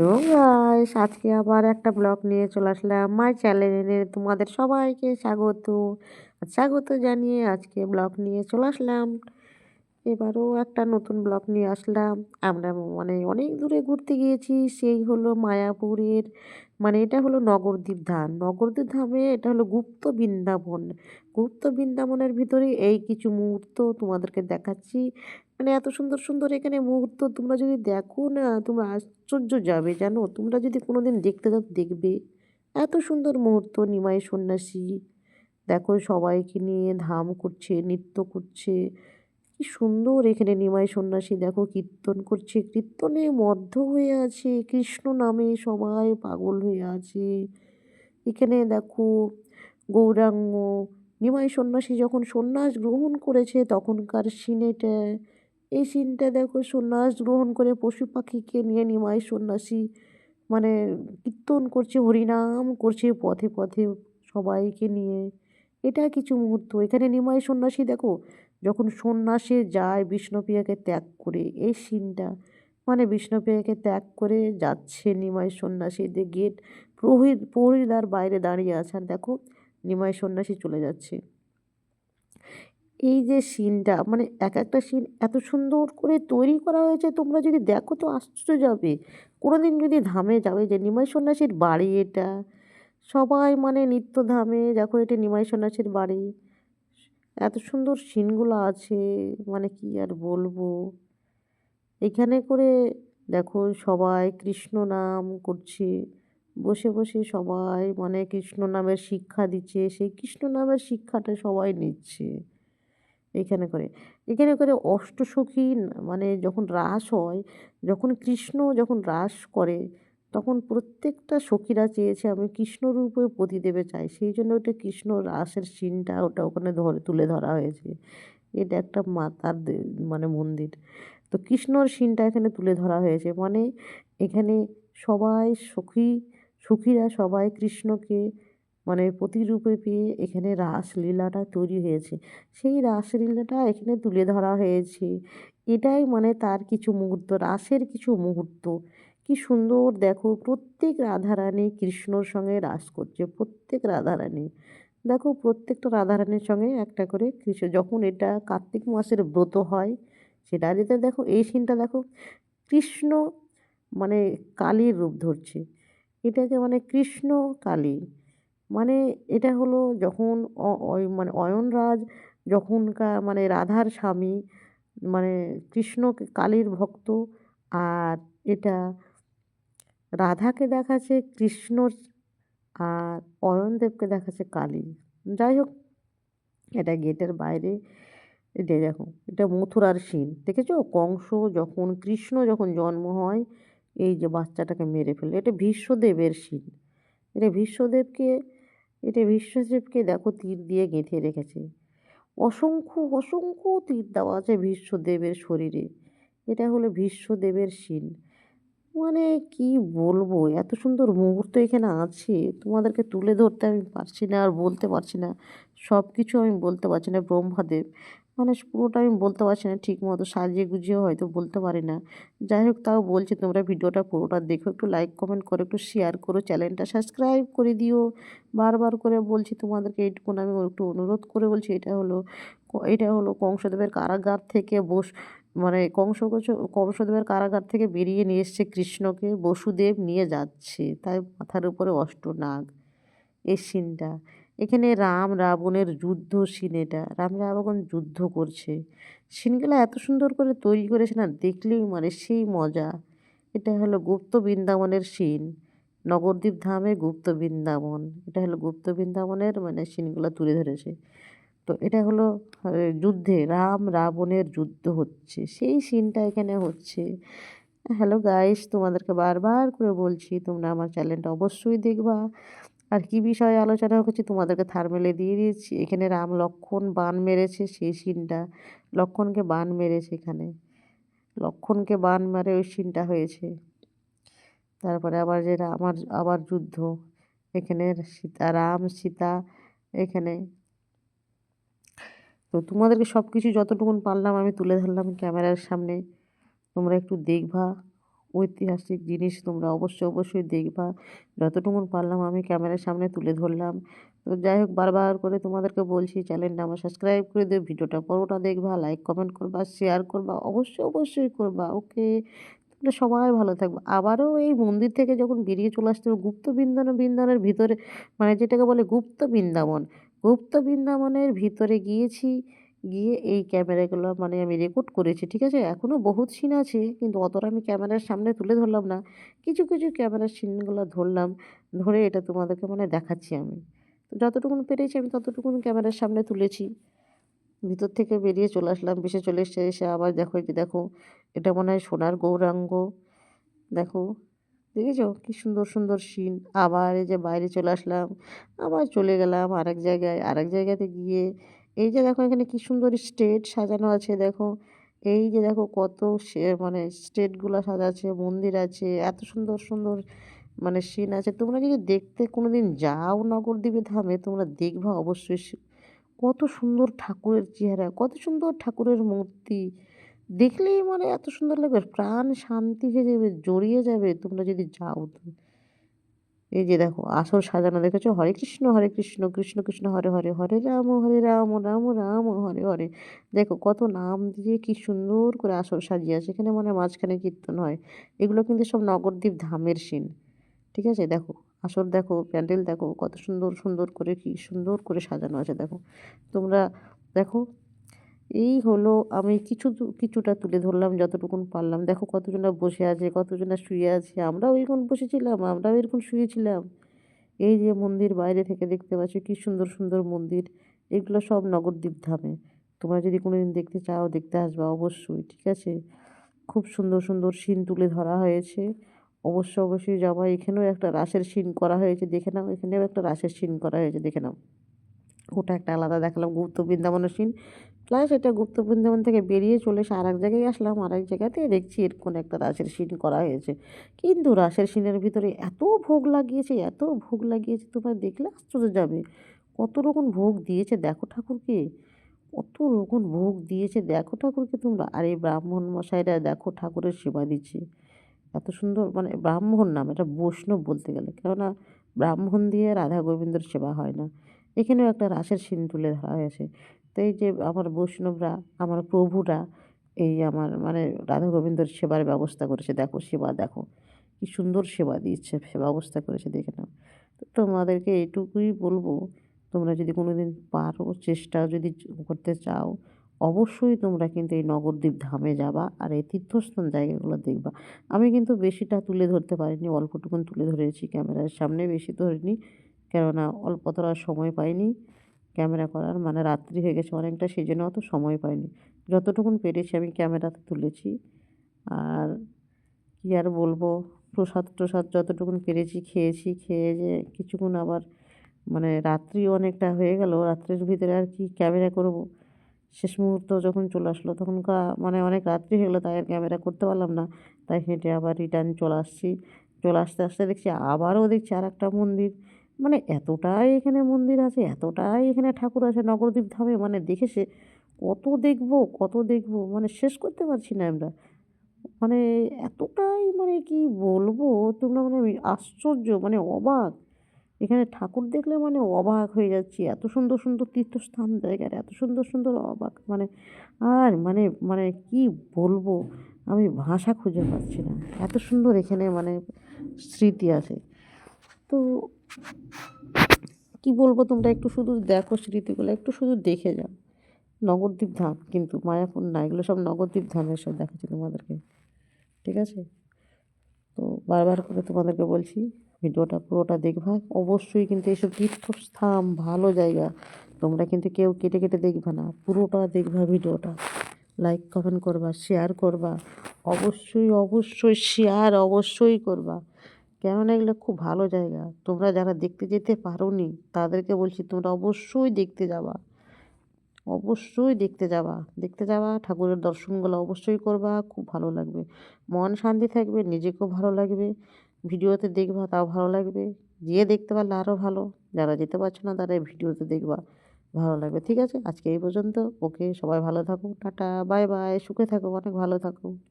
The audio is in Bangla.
গাইস আজকে আবার একটা ব্লগ নিয়ে চলে আসলাম মাই চ্যানেলে তোমাদের সবাইকে স্বাগত। স্বাগত জানিয়ে আজকে ব্লগ নিয়ে চলে আসলাম। এবারও একটা নতুন ব্লগ নিয়ে আসলাম। আমরা মানে অনেক দূরে ঘুরতে গিয়েছি, সেই হলো মায়াপুরের মানে এটা হলো নগরদ্বীপ ধাম। নগরদ্বীপ ধামে এটা হলো গুপ্ত বৃন্দাবন। গুপ্ত বৃন্দাবনের ভিতরে এই কিছু মুহূর্ত তোমাদেরকে দেখাচ্ছি। মানে এত সুন্দর সুন্দর এখানে মুহূর্ত তোমরা যদি দেখো না, তোমরা আশ্চর্য যাবে, জানো? তোমরা যদি কোনো দিন দেখতে যাও, দেখবে। এত সুন্দর মুহূর্ত, নিমাই সন্ন্যাসী। দেখো সবাইকে নিয়ে ধাম করছে, নৃত্য করছে। কি সুন্দর এখানে নিমাই সন্ন্যাসী। দেখো কীর্তন করছে। কীর্তনে মধ্য হয়ে আছে। কৃষ্ণ নামে সবাই পাগল হয়ে আছে। এখানে দেখো গৌরাঙ্গ। নিমাই সন্ন্যাসী যখন সন্ন্যাস গ্রহণ করেছে, তখনকার সিনেটা এই সিনটা দেখো সন্ন্যাস গ্রহণ করে পশু পাখিকে নিয়ে নিমাই সন্ন্যাসী মানে কীর্তন করছে, হরিনাম করছে পথে পথে সবাইকে নিয়ে। এটা কিছু মুহূর্ত। এখানে নিমাই সন্ন্যাসী দেখো, যখন সন্ন্যাসে যায় বিষ্ণুপ্রিয়াকে ত্যাগ করে, এই সিনটা মানে বিষ্ণুপ্রিয়াকে ত্যাগ করে যাচ্ছে নিমাই সন্ন্যাসী। যে গেট প্রহরী প্রহরীদার বাইরে দাঁড়িয়ে আছে। আর দেখো, নিমাই সন্ন্যাসী চলে যাচ্ছে। এই যে সিনটা মানে এক একটা সিন এত সুন্দর করে তৈরি করা হয়েছে, তোমরা যদি দেখো তো আশ্চর্য যাবে। কোনো দিন যদি ধামে যাবে যে নিমাই সন্ন্যাসীর বাড়ি এটা, সবাই মানে নিত্য ধামে দেখো এটা নিমাই সন্ন্যাসীর বাড়ি। এত সুন্দর সিনগুলো আছে মানে কি আর বলব। এখানে করে দেখো সবাই কৃষ্ণ নাম করছে, বসে বসে সবাই মানে কৃষ্ণ নামের শিক্ষা দিচ্ছে, সেই কৃষ্ণ নামের শিক্ষাটা সবাই নিচ্ছে। এখানে করে। এখানে করে অষ্টসখী মানে যখন রাস হয়, যখন কৃষ্ণ যখন রাস করে, তখন প্রত্যেকটা সখীরা চেয়েছে আমি কৃষ্ণরূপে পতি দেবে চাই। সেই জন্য ওটা কৃষ্ণ রাসের সিনটা ওটা ওখানে ধরে, তুলে ধরা হয়েছে। এটা একটা মাতার মানে মন্দির। তো কৃষ্ণর সিনটা এখানে তুলে ধরা হয়েছে। মানে এখানে সবাই সখী, সখীরা সবাই কৃষ্ণকে মানে প্রতিরূপে পেয়ে এখানে রাসলীলাটা তৈরি হয়েছে। সেই রাসলীলাটা এখানে তুলে ধরা হয়েছে। এটাই মানে তার কিছু মুহূর্ত, রাসের কিছু মুহূর্ত। কি সুন্দর দেখো, প্রত্যেক রাধারানী কৃষ্ণর সঙ্গে রাস করছে, প্রত্যেক রাধারানী। দেখো, প্রত্যেকটা রাধারানীর সঙ্গে একটা করে কৃষ্ণ, যখন এটা কার্তিক মাসের ব্রত হয় সেটা যেটা দেখো, এই সিনটা দেখো, কৃষ্ণ মানে কালীর রূপ ধরছে। এটাকে মানে কৃষ্ণ কালী। মানে এটা হলো যখন মানে অয়নরাজ যখনকার মানে রাধার স্বামী মানে কৃষ্ণ কালীর ভক্ত, আর এটা রাধাকে দেখাচ্ছে কৃষ্ণর আর অয়নদেবকে দেখাচ্ছে কালী। যাই হোক, এটা গেটের বাইরে, এটা দেখো, এটা মথুরার সিন, দেখেছ? কংস যখন, কৃষ্ণ যখন জন্ম হয়, এই যে বাচ্চাটাকে মেরে ফেলে এটা ভীষ্মদেবের সিন। এটা ভীষ্মদেবকে এটা ভীষ্মদেবকে দেখো তীর দিয়ে গেঁথে রেখেছে। অসংখ্য অসংখ্য তীর দেওয়া আছে ভীষ্মদেবের শরীরে। এটা হলো ভীষ্মদেবের শিল। মানে কি বলব, এত সুন্দর মুহূর্ত এখানে আছে, তোমাদেরকে তুলে ধরতে আমি পারছি না আর বলতে পারছি না। সব কিছু আমি বলতে পারছি না, ব্রহ্মাদেব। মানে পুরোটা আমি বলতে পারছি না ঠিক মতো, সাজিয়ে গুজিয়েও হয়তো বলতে পারি না। যাই হোক, তাও বলছি তোমরা ভিডিওটা পুরোটা দেখো, একটু লাইক কমেন্ট করো, একটু শেয়ার করো চ্যানেলটা সাবস্ক্রাইব করে দিও। বারবার করে বলছি তোমাদেরকে, এইটুকুন আমি একটু অনুরোধ করে বলছি, এটা হলো এটা হলো কংসদেবের কারাগার থেকে বস মানে কংস কংসদেবের কারাগার থেকে বেরিয়ে নিয়ে এসছে কৃষ্ণকে, বসুদেব নিয়ে যাচ্ছে, তাই মাথার উপরে অষ্টনাগ, এই সিনটা এখানে রাম রাবণের যুদ্ধ সিন এটা। রাম রাবণ যুদ্ধ করছে। সিনগুলো এত সুন্দর করে তৈরি করেছে না, দেখলেই মানে সেই মজা। এটা হলো গুপ্ত বৃন্দাবনের সিন নবদ্বীপ ধামে গুপ্ত বৃন্দাবন। এটা হলো গুপ্ত বৃন্দাবনের মানে সিনগুলো তুলে ধরেছে। তো এটা হলো যুদ্ধে রাম রাবণের যুদ্ধ হচ্ছে। সেই সিনটা এখানে হচ্ছে। হ্যালো গাইস তোমাদেরকে বারবার করে বলছি, তোমরা আমার চ্যানেলটা অবশ্যই দেখবা। আর কী বিষয়ে আলোচনা করছি? তোমাদেরকে থার্মেলে দিয়ে দিয়েছি। এখানে রাম লক্ষণ বান মেরেছে, সেই সিনটা। লক্ষণকে বান মেরেছে এখানে। লক্ষণকে বান মারে, ওই সিনটা হয়েছে। তারপরে আবার যে আমার আবার যুদ্ধ। এখানে সীতা, রাম, সীতা এখানে। তো তোমাদেরকে সব কিছু যতটুকুন পারলাম আমি তুলে ধরলাম ক্যামেরার সামনে। তোমরা একটু দেখবা। ঐতিহাসিক জিনিস তোমরা অবশ্যই অবশ্যই দেখবা। যতটুকু পারলাম আমি ক্যামেরার সামনে তুলে ধরলাম। তো যাই হোক, বারবার করে তোমাদেরকে বলছি, চ্যানেলটা আমার সাবস্ক্রাইব করে দিও, ভিডিওটা পুরোটা দেখবা লাইক কমেন্ট করবা শেয়ার করবা, অবশ্যই অবশ্যই করবা ওকে তোমরা সবাই ভালো থাকবে। আবারও এই মন্দির থেকে যখন বেরিয়ে চলে আসতে হবে, গুপ্ত বৃন্দাবন, বৃন্দাবনের ভিতরে মানে যেটাকে বলে গুপ্ত বৃন্দাবন, গুপ্ত বৃন্দাবনের ভিতরে গিয়েছি। গিয়ে এই ক্যামেরাগুলো মানে আমি রেকর্ড করেছি, ঠিক আছে? এখনও বহুত সিন আছে, কিন্তু অতটা আমি ক্যামেরার সামনে তুলে ধরলাম না। কিছু কিছু ক্যামেরার সিনগুলো ধরলাম, ধরে এটা তোমাদেরকে মানে দেখাচ্ছি আমি। তো যতটুকুন পেরেছি আমি ততটুকুন ক্যামেরার সামনে তুলেছি। ভিতর থেকে বেরিয়ে চলে আসলাম বেশি চলে এসে এসে আবার দেখো যে দেখো, এটা মনে হয় সোনার গৌরাঙ্গ। দেখো, দেখেছ? কি সুন্দর সুন্দর সিন আবার এই যে বাইরে চলে আসলাম, আবার চলে গেলাম আরেক জায়গায়, আরেক জায়গাতে গিয়ে এই যে দেখো এখানে কি সুন্দর স্টেজ সাজানো আছে, দেখো। এই যে দেখো কত মানে স্টেটগুলো সাজা আছে মন্দির আছে, এত সুন্দর সুন্দর মানে সিন আছে। তোমরা যদি দেখতে কোনো দিন যাও নগরদ্বীপে ধামে, তোমরা দেখবা অবশ্যই কত সুন্দর ঠাকুরের চেহারা, কত সুন্দর ঠাকুরের মূর্তি। দেখলেই মানে এত সুন্দর লাগবে, প্রাণ শান্তি হয়ে যাবে, জড়িয়ে যাবে তোমরা যদি যাও তো। এই যে দেখো আসর সাজানো দেখেছ? হরে কৃষ্ণ হরে কৃষ্ণ কৃষ্ণ কৃষ্ণ, হরে হরে হরে রাম হরে রাম রাম রাম, হরে হরে। দেখো কত নাম দিয়ে কি সুন্দর করে আসর সাজিয়ে আছে এখানে মানে মাঝখানে কীর্তন হয়। এগুলো কিন্তু সব নগরদ্বীপ ধামের সিন ঠিক আছে? দেখো আসর দেখো, প্যান্ডেল দেখো, কত সুন্দর সুন্দর করে কি সুন্দর করে সাজানো আছে দেখো। তোমরা দেখো এই হলো আমি কিছু কিছুটা তুলে ধরলাম যতটুকুন পারলাম। দেখো কতজনা বসে আছে, কতজনা শুয়ে আছে, আমরাও এরকম বসেছিলাম, আমরাও এরকম শুয়েছিলাম। এই যে মন্দির বাইরে থেকে দেখতে পাচ্ছ, কি সুন্দর সুন্দর মন্দির, এগুলো সব নগরদ্বীপ ধামে। তোমরা যদি কোনো দিন দেখতে চাও, দেখতে আসবা অবশ্যই, ঠিক আছে? খুব সুন্দর সুন্দর সিন তুলে ধরা হয়েছে। অবশ্য অবশ্যই যাবা, এখানেও একটা রাসের সিন করা হয়েছে, দেখে নাও, এখানেও একটা রাসের সিন করা হয়েছে, দেখে নাও। ওটা একটা আলাদা দেখালাম গুপ্ত বৃন্দাবনের সিন। প্লাস এটা গুপ্ত বৃন্দাবন থেকে বেরিয়ে চলে এসে আর এক জায়গায় আসলাম। আর এক জায়গাতে দেখছি এর কোনো একটা রাসের সিন করা হয়েছে। কিন্তু রাসের সিনের ভিতরে এত ভোগ লাগিয়েছে, এত ভোগ লাগিয়েছে, তোমরা দেখলে আশ্চর্য যাবে। কত রকম ভোগ দিয়েছে, দেখো ঠাকুরকে। কত রকম ভোগ দিয়েছে, দেখো ঠাকুরকে তোমরা। আর এই ব্রাহ্মণ মশাইরা দেখো ঠাকুরের সেবা দিচ্ছে। এত সুন্দর মানে ব্রাহ্মণ নাম, এটা বৈষ্ণব বলতে গেলে। কেননা ব্রাহ্মণ দিয়ে রাধা গোবিন্দর সেবা হয় না। এখানেও একটা রাসের সিন তুলে ধরা হয়েছে। তো এই যে আমার বৈষ্ণবরা, আমার প্রভুরা, এই আমার মানে রাধা গোবিন্দর সেবার ব্যবস্থা করেছে। দেখো, সেবা দেখো, কি সুন্দর সেবা দিচ্ছে ব্যবস্থা করেছে, দেখে নাও। তো তোমাদেরকে এটুকুই বলব, তোমরা যদি কোনো দিন পারো, চেষ্টা যদি করতে চাও, অবশ্যই তোমরা কিন্তু এই নগরদ্বীপ ধামে যাবা আর এই তীর্থস্থান জায়গাগুলো দেখবা। আমি কিন্তু বেশিটা তুলে ধরতে পারিনি, অল্পটুকুন তুলে ধরেছি ক্যামেরার সামনে, বেশি ধরিনি, কেননা অল্প অতটা সময় পাইনি। ক্যামেরা করার মানে রাত্রি হয়ে গেছে অনেকটা, সেই জন্য অত সময় পাইনি। যতটুকুন পেরেছি আমি ক্যামেরাতে তুলেছি। আর কী আর বলব, প্রসাদ টসাদ যতটুকুন পেরেছি খেয়েছি, খেয়ে যে কিছুক্ষণ আবার মানে রাত্রি অনেকটা হয়ে গেল, রাত্রির ভিতরে আর কি ক্যামেরা করব? শেষ মুহূর্ত যখন চলে আসলো তখন মানে অনেক রাত্রি হয়ে গেলো, তাই আর ক্যামেরা করতে পারলাম না। তাই হেঁটে আবার রিটার্ন চলে আসছি। চলে আসতে আসতে দেখছি আবারও দেখছি আর একটা মন্দির। মানে এতটাই এখানে মন্দির আছে, এতটাই এখানে ঠাকুর আছে, নগরদ্বীপ ধামে মানে দেখে সে কত দেখব কত দেখব মানে শেষ করতে পারছি না আমরা। মানে এতটাই মানে কি বলব, তোমরা মানে আশ্চর্য মানে অবাক। এখানে ঠাকুর দেখলে মানে অবাক হয়ে যাচ্ছি, এত সুন্দর সুন্দর তীর্থস্থান জায়গার এত সুন্দর সুন্দর অবাক মানে আর মানে মানে কি বলব, আমি ভাষা খুঁজে পাচ্ছি না। এত সুন্দর এখানে মানে স্মৃতি আছে। তো কি বলব তোমরা? একটু শুধু দেখো স্মৃতিগুলো, একটু শুধু দেখে যাও। নগরদ্বীপ ধাম কিন্তু মায়াপুর না, এগুলো সব নগরদ্বীপ ধামের সব দেখাচ্ছি তোমাদেরকে। ঠিক আছে? তো বারবার করে তোমাদেরকে বলছি, ভিডিওটা পুরোটা দেখবা। অবশ্যই কিন্তু এইসব তীর্থস্থান, ভালো জায়গা। তোমরা কিন্তু কেউ কেটে কেটে দেখবা না, পুরোটা দেখবা ভিডিওটা। লাইক কমেন্ট করবা শেয়ার করবা। অবশ্যই অবশ্যই শেয়ার অবশ্যই করবা। কেননা এগুলো খুব ভালো জায়গা। তোমরা যারা দেখতে যেতে পারোনি, তাদেরকে বলছি তোমরা অবশ্যই দেখতে যাবা। অবশ্যই দেখতে যাবা। দেখতে যাবা, ঠাকুরের দর্শনগুলো অবশ্যই করবা, খুব ভালো লাগবে। মন শান্তি থাকবে, নিজেকেও ভালো লাগবে। ভিডিওতে দেখবা, তাও ভালো লাগবে। গিয়ে দেখতে পারলে আরও ভালো। যারা যেতে পারছ না, তারা ভিডিওতে দেখবা, ভালো লাগবে। ঠিক আছে? আজকে এই পর্যন্ত। ওকে, সবাই ভালো থাকো। Tata, bye bye. সুখে থাকো, অনেক ভালো থাকো।